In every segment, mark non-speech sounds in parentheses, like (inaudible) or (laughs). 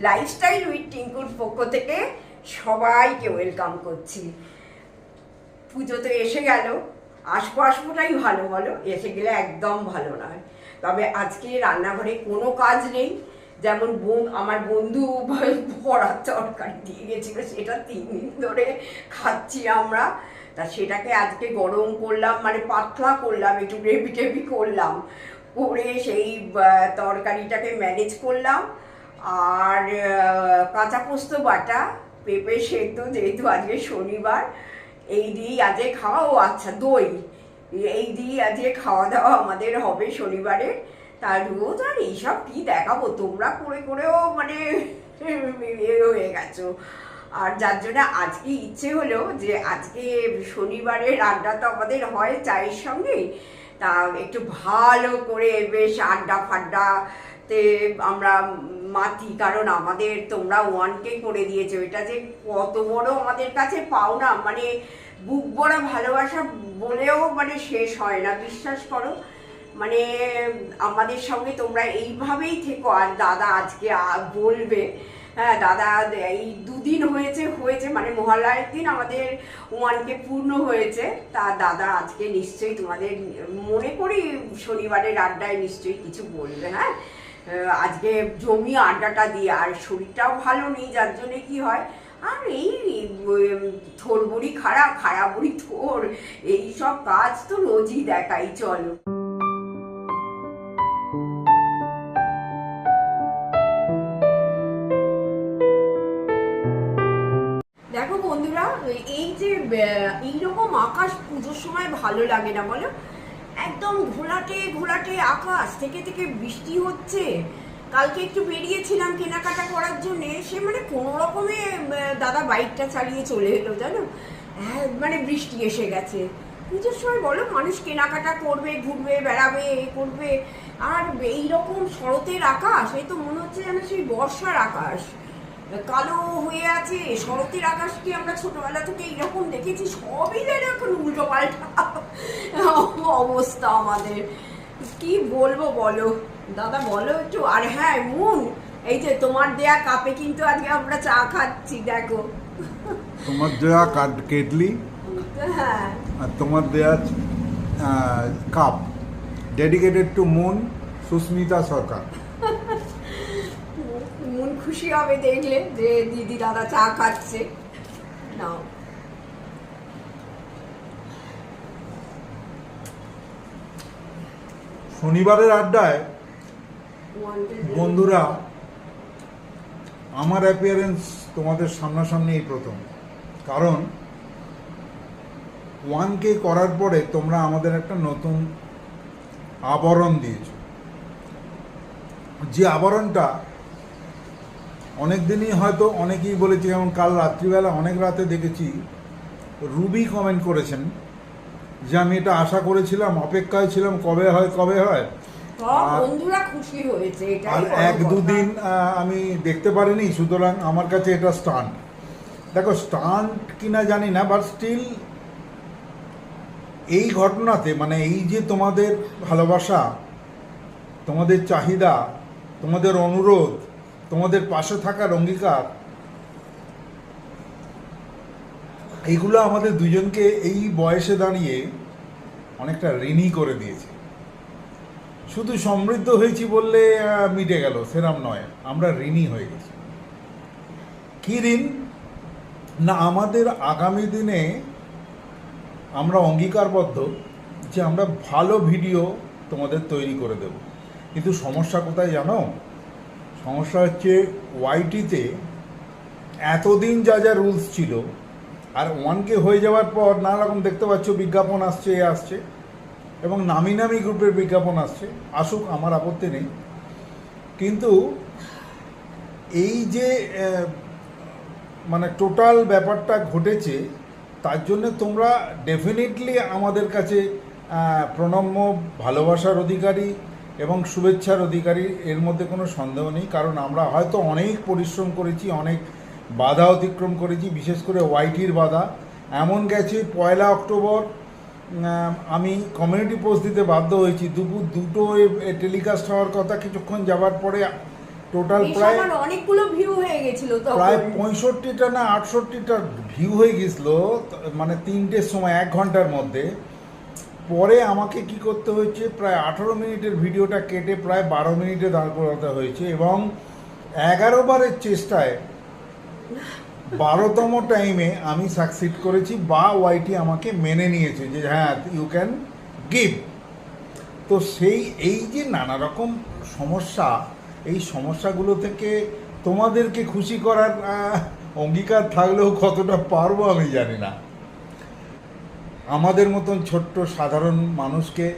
Lifestyle with টিঙ্কুর পক্ষ থেকে সবাইকে ওয়েলকাম করছি। পুজো তো এসে গেল। আসব আসবোটাই ভালো বলো? এসে গেলে একদম ভালো নয়। তবে আজকে রান্নাঘরে কোনো কাজ নেই। যেমন বোন, আমার বন্ধু ভরার তরকারি দিয়ে গেছিল, সেটা তিন দিন ধরে খাচ্ছি আমরা। তা সেটাকে আজকে গরম করলাম মানে পাতলা করলাম, একটু গ্রেভি টেভি করলাম। করে সেই তরকারিটাকে ম্যানেজ করলাম। আর কাঁচা পোস্ত বাটা, পেঁপে সেদ্ধ যেহেতু আজকে শনিবার, এই দিয়েই আজকে খাওয়া, ও আচ্ছা দই। এই দিয়ে আজকে খাওয়া দাওয়া আমাদের হবে শনিবারে। তার রোজ আর এইসব কী দেখাবো? তোমরা করে করেও মানে হয়ে গেছো। আর যার জন্য আজকে ইচ্ছে হলো যে আজকে শনিবারের রান্না তো আমাদের হয় চায়ের সঙ্গে। তা একটু ভালো করে বেশ আড্ডা ফাড্ডাতে আমরা মাতি কারণ আমাদের তোমরা ওয়ানকে করে দিয়েছ। এটা যে কত বড় আমাদের কাছে পাওনা মানে বুক বড়া ভালোবাসা বলেও মানে শেষ হয় না, বিশ্বাস করো। মানে আমাদের সঙ্গে তোমরা এইভাবেই থেকো, আর দাদা আজকে বলবে হ্যাঁ দাদা, এই দুদিন হয়েছে হয়েছে মানে মহালয়ের দিন আমাদের ওয়ানকে পূর্ণ হয়েছে। তা দাদা, আজকে নিশ্চয়ই তোমাদের মনে করি শনিবারের আড্ডায় নিশ্চয়ই কিছু বলবে হ্যাঁ আজকে জমি আড্ডাটা দিয়ে, আর শরীরটাও ভালো নেই, যার জন্য কি হয়? আর এই থোর বুড়ি খারাপ খারাপ বুড়ি থোর এই সব কাজ তো রোজই দেখাই, চলো। এইরকম আকাশ পুজোর সময় ভালো লাগে না বলো? একদম ঘোলাটে ঘোলাটে আকাশ থেকে থেকে বৃষ্টি হচ্ছে। কালকে একটু বেরিয়েছিলাম কেনাকাটা করার জন্য সে মানে কোনো রকমে দাদা বাইকটা চালিয়ে চলে এলো জানো? হ্যাঁ, মানে বৃষ্টি এসে গেছে। পুজোর সময় বলো মানুষ কেনাকাটা করবে ঘুরবে বেড়াবে এ করবে। আর এইরকম শরতের আকাশ এই তো মনে হচ্ছে যেন সেই বর্ষার আকাশ। কালো হয়ে আছে শরতের আকাশকে আমরা ছোটবেলা থেকে এইরকম দেখেছি? সবই যেন এখন উল্টো পাল্টা। অবস্থা আমাদের। কি বলব বলো? দাদা বলো একটু। আর হ্যাঁ মুন এই যে তোমার দেয়া কাপে কিন্তু আজকে আমরা চা খাচ্ছি দেখো। তোমার দেয়া কাট কেটলি হ্যাঁ। আর তোমার দেয়া cup. Dedicated to moon Sushmita Sarkar খুশি হবে দেখলে যে দিদি দাদা চা খাচ্ছে। নাও। শনিবারের আড্ডায় বন্ধুরা আমার অ্যাপিয়ারেন্স তোমাদের সামনাসামনি এই প্রথম। কারণ ওয়ান কে করার পরে তোমরা আমাদের একটা নতুন আবরণ দিয়েছ। যে আবরণটা অনেক দিনই হয়তো অনেকেই বলেছে যেমন কাল রাত্রিবেলা অনেক রাতে দেখেছি রুবি কমেন্ট করেছেন যে আমি এটা আশা করেছিলাম অপেক্ষায় ছিলাম কবে হয় কবে হয়? আর- বন্ধুরা খুশি হয়েছে আর এক দুদিন আমি দেখতে পারিনি সুতরাং আমার কাছে এটা স্টান্ট দেখো স্টান্ট কিনা জানি না বাট স্টিল এই ঘটনাতে মানে এই যে তোমাদের ভালোবাসা তোমাদের চাহিদা তোমাদের অনুরোধ তোমাদের পাশে থাকার অঙ্গীকার। এইগুলো আমাদের দুজনকে এই বয়সে দাঁড়িয়ে অনেকটা ঋণী করে দিয়েছে। শুধু সমৃদ্ধ হয়েছি বললে মিটে গেল, সেরাম নয়, আমরা ঋণী হয়ে গেছি। কি ঋণ? না, আমাদের আগামী দিনে আমরা অঙ্গীকারবদ্ধ যে আমরা ভালো ভিডিও তোমাদের তৈরি করে দেব। কিন্তু সমস্যা কোথায় জানো? সমস্যা হচ্ছে ওয়াইটিতে এতদিন যা যা রুলস ছিল, আর ওয়ানকে হয়ে যাওয়ার পর নানা রকম দেখতে পাচ্ছ বিজ্ঞাপন আসছে, এ আসছে, এবং নামি নামি গ্রুপের বিজ্ঞাপন আসছে, আসুক, আমার আপত্তি নেই। কিন্তু এই যে মানে টোটাল ব্যাপারটা ঘটেছে, তার জন্য তোমরা ডেফিনেটলি আমাদের কাছে প্রণম্য, ভালোবাসার অধিকারী এবং শুভেচ্ছার অধিকারী এর মধ্যে কোনো সন্দেহ নেই কারণ আমরা হয়তো অনেক পরিশ্রম করেছি অনেক বাধা অতিক্রম করেছি বিশেষ করে ওয়াইটির বাধা। এমন গেছে পয়লা অক্টোবর আমি কমিউনিটি পোস্ট দিতে বাধ্য হয়েছি। দুপুর দুটো টেলিকাস্ট হওয়ার কথা কিছুক্ষণ যাবার পরে টোটাল প্রায় অনেকগুলো ভিউ হয়ে গেছিল প্রায় পঁয়ষট্টিটা না আটষট্টিটা ভিউ হয়ে গেছিল মানে তিনটের সময় এক ঘণ্টার মধ্যে। পরে আমাকে কি করতে হয়েছে? প্রায় আঠারো মিনিটের ভিডিওটা কেটে প্রায় বারো মিনিটে দাঁড় করাতে হয়েছে এবং এগারো বারের চেষ্টায় বারোতম টাইমে আমি সাকসিড করেছি বা ওয়াইটি আমাকে মেনে নিয়েছে যে হ্যাঁ ইউ ক্যান গিভ তো সেই, এই যে নানা রকম সমস্যা, এই সমস্যাগুলো থেকে তোমাদেরকে খুশি করার অঙ্গীকার থাকলেও কতটা পারব আমি জানি না। আমাদের মতন ছোট্ট সাধারণ মানুষকে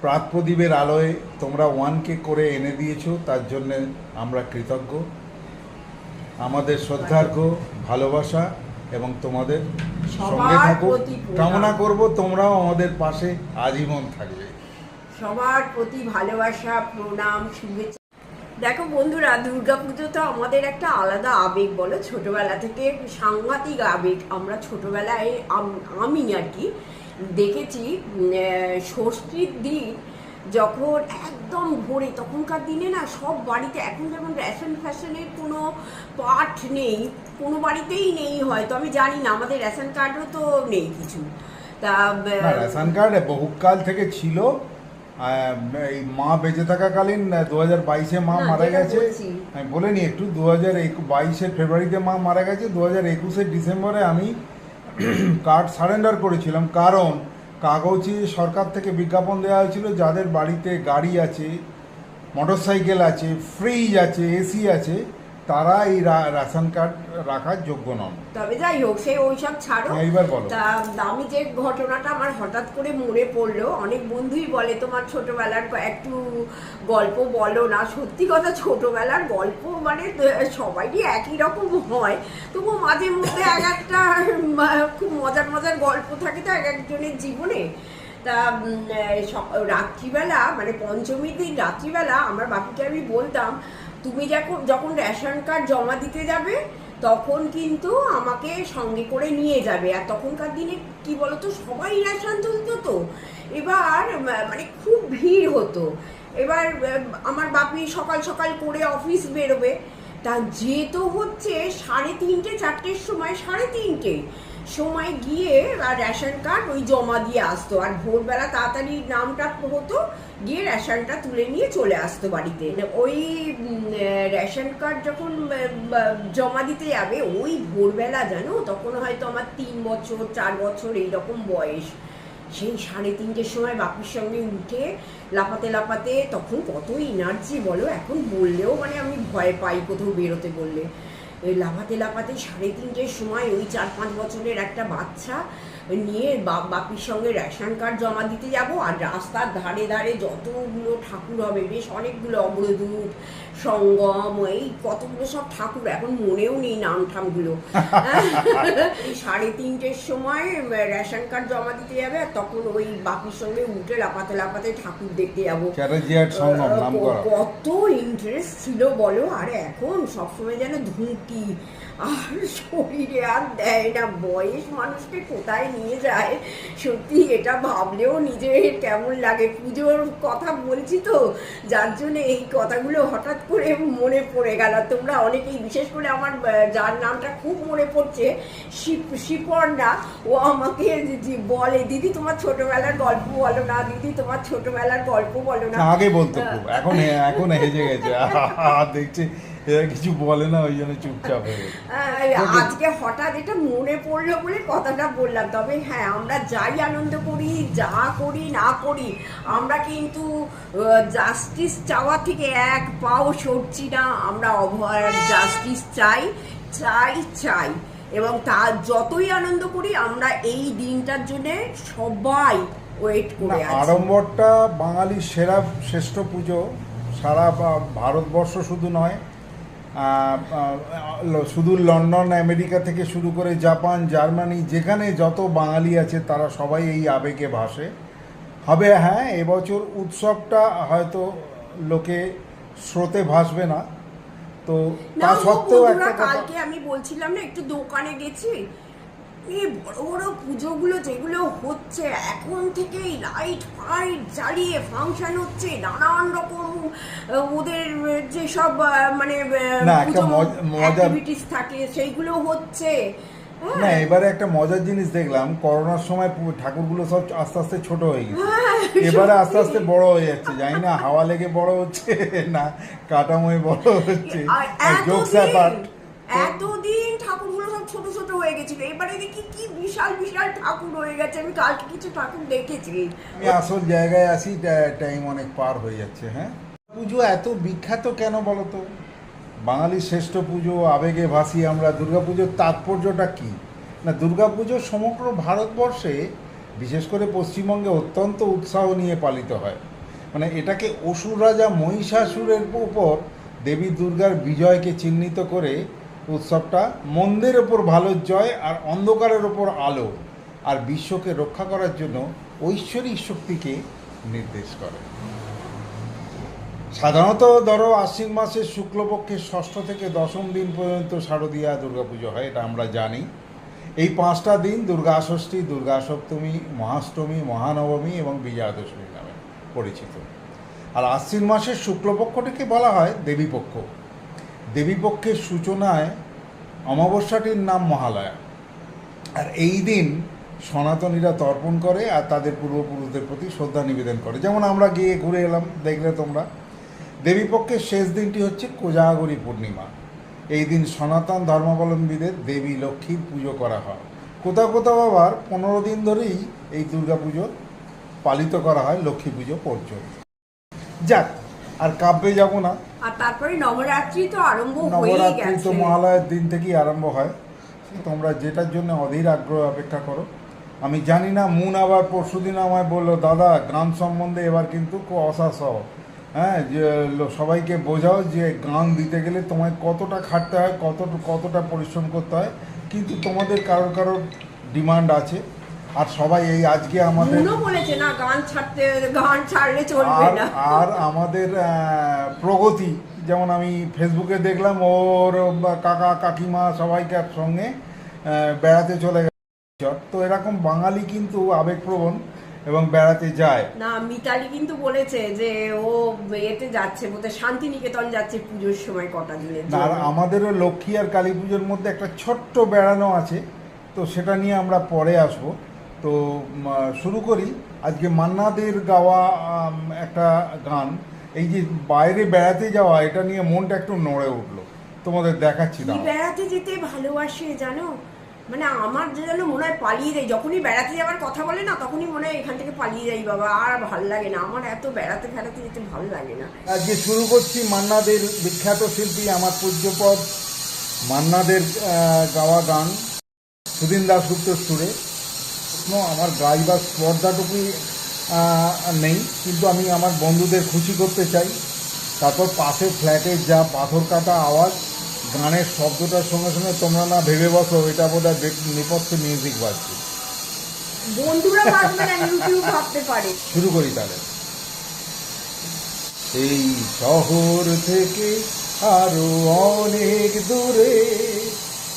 প্রাত প্রদীপের আলোয় তোমরা ওয়ানকে করে এনে দিয়েছ তার জন্য আমরা কৃতজ্ঞ। আমাদের শ্রদ্ধার্ঘ ভালোবাসা এবং তোমাদের সঙ্গে থাকো। কামনা করব তোমরাও আমাদের পাশে আজীবন থাকবে। সবার প্রতি ভালোবাসা প্রণাম শুভেচ্ছা। দেখো বন্ধুরা, দুর্গাপুজো তো আমাদের একটা আলাদা আবেগ বলো। ছোটবেলা থেকে সাংঘাতিক আবেগ। আমরা ছোটবেলায় আমি আর কি দেখেছি ষষ্ঠীর দিন যখন একদম ভোরে, তখনকার দিনে না সব বাড়িতে এখন যেমন রেশন ফ্যাশনের কোনো পাঠ নেই, কোনো বাড়িতেই নেই হয়তো, আমি জানি না, আমাদের রেশন কার্ডও তো নেই কিছু। তা রেশন কার্ড বহুকাল থেকে ছিল এই মা বেঁচে থাকাকালীন দু হাজার বাইশে মা মারা গেছে। আমি বলে নি একটু দু হাজার বাইশের ফেব্রুয়ারিতে মা মারা গেছে দু হাজার একুশে ডিসেম্বরে আমি (clears throat) কার্ড সারেন্ডার করেছিলাম। কারণ কাগজে সরকার থেকে বিজ্ঞাপন দেওয়া হয়েছিল যাদের বাড়িতে গাড়ি আছে মোটরসাইকেল আছে ফ্রিজ আছে এসি আছে তারা এই রেশন কার্ড রাখার যোগ্য নন। তবে যাই হোক সেই ওইসব ছাড়ো। হ্যাঁ, এইবার বলো। তা আমি যে ঘটনাটা আমার হঠাৎ করে মনে পড়ল অনেক বন্ধুই বলে তোমার ছোটবেলার একটু গল্প বলো না। সত্যি কথা ছোটবেলার গল্প মানে আহ, সবারই একই রকম হয়। তবু মাঝে মধ্যে এক একটা খুব মজার মজার গল্প থাকে তো এক একজনের জীবনে। তা রাত্রিবেলা মানে পঞ্চমীর দিন রাত্রিবেলা আমার বাপিকে আমি বলতাম তুমি যখন যখন রেশন কার্ড জমা দিতে যাবে, তখন কিন্তু আমাকে সঙ্গে করে নিয়ে যাবে। আর তখনকার দিনে কি বলতো, সবাই রেশন তুলতো তো। এবার মানে খুব ভিড় হতো। এবার আমার বাপি সকাল সকাল করে অফিস বেরোবে। তা যেহেতু হচ্ছে, সাড়ে তিনটে, চারটের সময়, সাড়ে তিনটে। সময় গিয়ে আর রেশন কার্ড ওই জমা দিয়ে আসতো। আর ভোরবেলা তাড়াতাড়ি নামটা হতো, গিয়ে রেশনটা তুলে নিয়ে চলে আসতো বাড়িতে। ওই রেশন কার্ড যখন জমা দিতে যাবে, ওই ভোরবেলা জানো তখন হয়তো আমার তিন বছর, চার বছর এইরকম বয়স। সেই সাড়ে তিনটের সময় বাপির সঙ্গে উঠে লাপাতে লাপাতে তখন কত এনার্জি বলো, এখন বললেও মানে আমি ভয় পাই কোথাও বেরোতে বললে। এই লাফাতে লাফাতে সাড়ে তিনটের সময় ওই চার পাঁচ বছরের একটা বাচ্চা নিয়ে বাপ বাপির সঙ্গে রেশন কার্ড জমা দিতে যাব। আর রাস্তার ধারে ধারে যতগুলো ঠাকুর হবে বেশ অনেকগুলো অগ্রদূত সঙ্গম এই কতগুলো সব ঠাকুর এখন মনেও নেই নাম ঠামগুলো। (laughs) সাড়ে তিনটের সময় রেশন কার্ড জমা দিতে যাবে আর তখন ওই বাপির সঙ্গে উঠে লাফাতে লাফাতে ঠাকুর দেখতে যাব। কত ইন্টারেস্ট ছিল বলো। আর এখন সবসময় যেন ধুঁকি আর শরীরে আর দেয় না। বয়স মানুষকে কোথায় নিয়ে যায়? সত্যি এটা ভাবলেও নিজের কেমন লাগে। পুজোর কথা বলছি তো যার জন্য এই কথাগুলো হঠাৎ করে মনে পড়ে গেল। তোমরা অনেকেই বিশেষ করে আমার যার নামটা খুব মনে পড়ছে শিপ শিপর্ণা ও আমাকে বলে দিদি তোমার ছোটবেলার গল্প বলো না দিদি তোমার ছোটবেলার গল্প বলো না। না, আগে বলতো এখন এখন হেজে গেছে। (laughs) দেখছি এরা কিছু বলে না ওই জন্য চুপচাপ হয়ে গেছে। আজকে হঠাৎ এটা মনে পড়ল বলে কথাটা বললাম। তবে হ্যাঁ আমরা যাই আনন্দ করি যা করি না করি আমরা কিন্তু জাস্টিস চাওয়া থেকে এক পাও সরছি না। আমরা অভয়ার জাস্টিস চাই চাই চাই। এবং তা যতই আনন্দ করি আমরা এই দিনটার জন্য সবাই ওয়েট করে আড়ম্বরটা বাঙালির সেরা শ্রেষ্ঠ পুজো সারা ভারতবর্ষ শুধু নয় শুধু লন্ডন আমেরিকা থেকে শুরু করে জাপান জার্মানি যেখানে যত বাঙালি আছে তারা সবাই এই আবেগে ভাসে। হবে হ্যাঁ এবছর উৎসবটা হয়তো লোকে স্রোতে ভাসবে না। তো তা সত্ত্বেও একটা কালকে আমি বলছিলাম না একটু দোকানে গেছি। এই বড় বড় পুজোগুলো যেগুলো হচ্ছে এখন থেকেই লাইট ফাইট জ্বালিয়ে ফাংশন হচ্ছে নানান রকম ওদের যেসব মানে অ্যাক্টিভিটিস থাকে সেইগুলো হচ্ছে হ্যাঁ। না এবারে একটা মজার জিনিস দেখলাম করোনার সময় ঠাকুরগুলো সব আস্তে আস্তে ছোট হয়ে গেছে। হ্যাঁ, এবারে আস্তে আস্তে বড় হয়ে যাচ্ছে জানি না হাওয়া লেগে বড় হচ্ছে না কাটাময় বড় হচ্ছে। আর জোকস অ্যাপার্ট এতদিন ঠাকুরগুলো সব ছোট ছোট হয়ে গেছিল। এবারে দেখি কি বিশাল বিশাল ঠাকুর হয়ে গেছে। আমি কালকে কিছু ঠাকুর দেখেছি। আমি আসল জায়গায় আসি টাইম অনেক পার হয়ে যাচ্ছে হ্যাঁ। পুজো এত বিখ্যাত কেন বলো তো? বাঙালির শ্রেষ্ঠ পুজো আবেগে ভাসি আমরা। দুর্গাপুজোর তাৎপর্যটা কি? না দুর্গাপুজো সমগ্র ভারতবর্ষে বিশেষ করে পশ্চিমবঙ্গে অত্যন্ত উৎসাহ নিয়ে পালিত হয়। মানে এটাকে অসুর রাজা মহিষাসুরের উপর দেবী দুর্গার বিজয়কে চিহ্নিত করে উৎসবটা মন্দের ওপর ভালো জয় আর অন্ধকারের ওপর আলো আর বিশ্বকে রক্ষা করার জন্য ঐশ্বরিক শক্তিকে নির্দেশ করে। সাধারণত ধরো আশ্বিন মাসের শুক্লপক্ষের ষষ্ঠ থেকে দশম দিন পর্যন্ত শারদীয়া দুর্গাপুজো হয়, এটা আমরা জানি। এই পাঁচটা দিন দুর্গা ষষ্ঠী, দুর্গা সপ্তমী, মহাষ্টমী, মহানবমী এবং বিজয়া দশমী নামে পরিচিত। আর আশ্বিন মাসের শুক্লপক্ষটিকে বলা হয় দেবীপক্ষ। দেবীপক্ষের সূচনায় অমাবস্যাটির নাম মহালয়া। আর এই দিন সনাতনীরা তর্পণ করে আর তাদের পূর্বপুরুষদের প্রতি শ্রদ্ধা নিবেদন করে। যেমন আমরা গিয়ে ঘুরে এলাম, দেখলে তোমরা। দেবীপক্ষের শেষ দিনটি হচ্ছে কোজাগরী পূর্ণিমা। এই দিন সনাতন ধর্মাবলম্বীদের দেবী লক্ষ্মীর পুজো করা হয়। কোথাও কোথাও আবার পনেরো দিন ধরেই এই দুর্গাপুজো পালিত করা হয় লক্ষ্মী পুজো পর্যন্ত। যাক আর কাব্যে যাব না। আর তারপরে নবরাত্রি তো আরম্ভ নবরাত্রি তো মহালয়ের দিন থেকেই আরম্ভ হয়। তোমরা যেটার জন্য অধীর আগ্রহ অপেক্ষা করো। আমি জানি না মুন আবার পরশুদিন আমায় বলল দাদা গান সম্বন্ধে এবার কিন্তু খুব অসাসহ হ্যাঁ যে সবাইকে বোঝাও যে গান দিতে গেলে তোমায় কতটা খাটতে হয় কত কতটা পরিশ্রম করতে হয়। কিন্তু তোমাদের কারোর কারোর ডিমান্ড আছে। আর সবাই এই আজকে আমাদের বলেছে না গান ছাড়তে গান ছাড়লে চলবে আর না। আর আমাদের প্রগতি যেমন আমি ফেসবুকে দেখলাম ওর কাকা কাকিমা সবাইকে একসঙ্গে বেড়াতে চলে গেছে। তো এরকম বাঙালি কিন্তু আবেগপ্রবণ এবং বেড়াতে যায়। না মিতালি কিন্তু বলেছে যে ও এতে যাচ্ছে বোধহয় শান্তিনিকেতন যাচ্ছে পুজোর সময় কটা দিনে আর। আমাদেরও লক্ষ্মী আর কালী পুজোর মধ্যে একটা ছোট্ট বেড়ানো আছে তো সেটা নিয়ে আমরা পরে আসব। তো শুরু করি। আজকে মান্নাদের গাওয়া একটা গান। এই যে বাইরে বেড়াতে যাওয়া এটা নিয়ে মনটা একটু নড়ে উঠল। তোমাদের দেখাচ্ছি দাঁড়াও। বেড়াতে যেতে ভালোবাসে জানো? মানে আমার যে যেন মনে হয় পালিয়ে যাই। যখনই বেড়াতে যাওয়ার কথা বলে না তখনই মনে হয় এখান থেকে পালিয়ে যাই বাবা। আর ভালো লাগে না। আমার এত বেড়াতে ফেরাতে যেতে ভালো লাগে না। আজকে শুরু করছি মান্নাদের বিখ্যাত শিল্পী আমার পূজ্যপদ মান্নাদের গাওয়া গান সুদিন দাসগুপ্ত সুরে। প্রশ্ন আমার গাইবার স্পর্ধাটুকুই আহ, নেই কিন্তু আমি আমার বন্ধুদের খুশি করতে চাই। তারপর পাশে ফ্ল্যাটের যা পাথর কাটা আওয়াজ গানের শব্দটার সঙ্গে সঙ্গে তোমরা না ভেবে বসো এটা বোধ হয় নেপথ্যে মিউজিক বাজছে। শুরু করি তাহলে। এই শহর থেকে আরও অনেক দূরে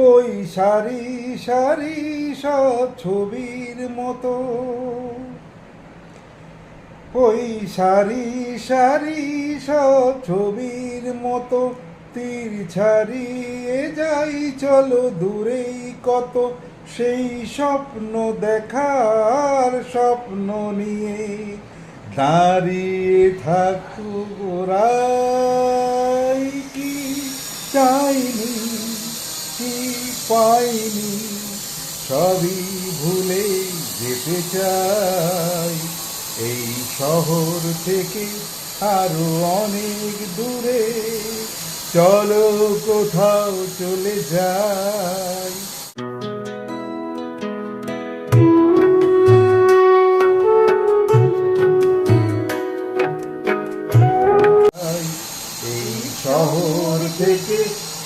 ওই সারি সারি সব ছবির মতো। ওই সারি সারি সব ছবির মতো, তীর ছাড়িয়ে যাই চলো দূরেই কত। সেই স্বপ্ন দেখার স্বপ্ন নিয়ে দাঁড়িয়ে থাকু গোড়াই কি? চাইনি পাইনি, সবই ভুলে যেতে চাই। এই শহর থেকে আরও অনেক দূরে চলো কোথাও চলে যাই। এই শহর থেকে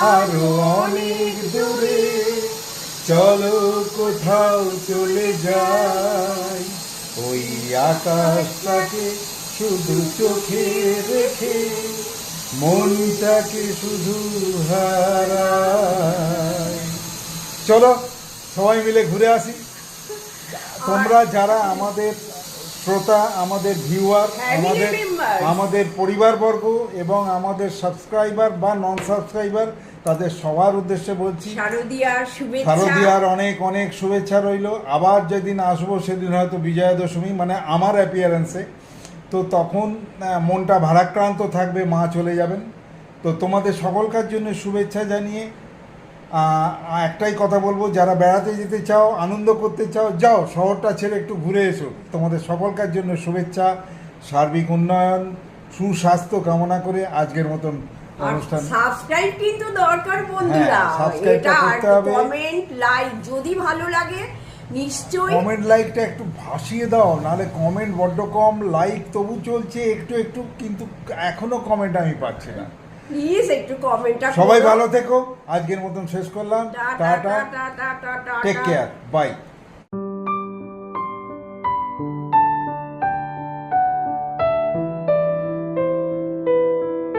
আরও অনেক দূরে। চলো কোথাও চলে যাই। ওই আকাশটাকে শুধু চোখে রেখে, মনটাকে শুধু চলো সবাই মিলে ঘুরে আসি। তোমরা যারা আমাদের শ্রোতা আমাদের ভিউয়ার আমাদের. আমাদের পরিবারবর্গ এবং আমাদের সাবস্ক্রাইবার বা নন সাবস্ক্রাইবার তাদের সবার উদ্দেশ্যে বলছি শারদিয়ার অনেক অনেক শুভেচ্ছা রইল। আবার যেদিন আসব সেদিন হয়তো বিজয়া দশমী মানে আমার অ্যাপিয়ারেন্সে তো তখন মনটা ভারাক্রান্ত থাকবে মা চলে যাবেন। তো তোমাদের সকলকার জন্য শুভেচ্ছা জানিয়ে একটাই কথা বলব যারা বেড়াতে যেতে চাও আনন্দ করতে চাও যাও শহরটা ছেড়ে একটু ঘুরে এসো। তোমাদের সকলকার জন্য শুভেচ্ছা সার্বিক উন্নয়ন সুস্বাস্থ্য কামনা করে আজকের মতন অনুষ্ঠান। সাবস্ক্রাইব কিন্তু দরকার বন্ধুরা। হ্যাঁ, এটা করতে হবে। কমেন্ট লাইক যদি ভালো লাগে নিশ্চয়ই কমেন্ট লাইকটা একটু ভাসিয়ে দাও নাহলে কমেন্ট বড্ড কম লাইক তবু চলছে একটু একটু কিন্তু এখনও কমেন্ট আমি পাচ্ছি না। প্লিজ একটু কমেন্টটা সবাই ভালো থেকো। আজকের মতন শেষ করলাম। Tata tata. Tata tata take care bye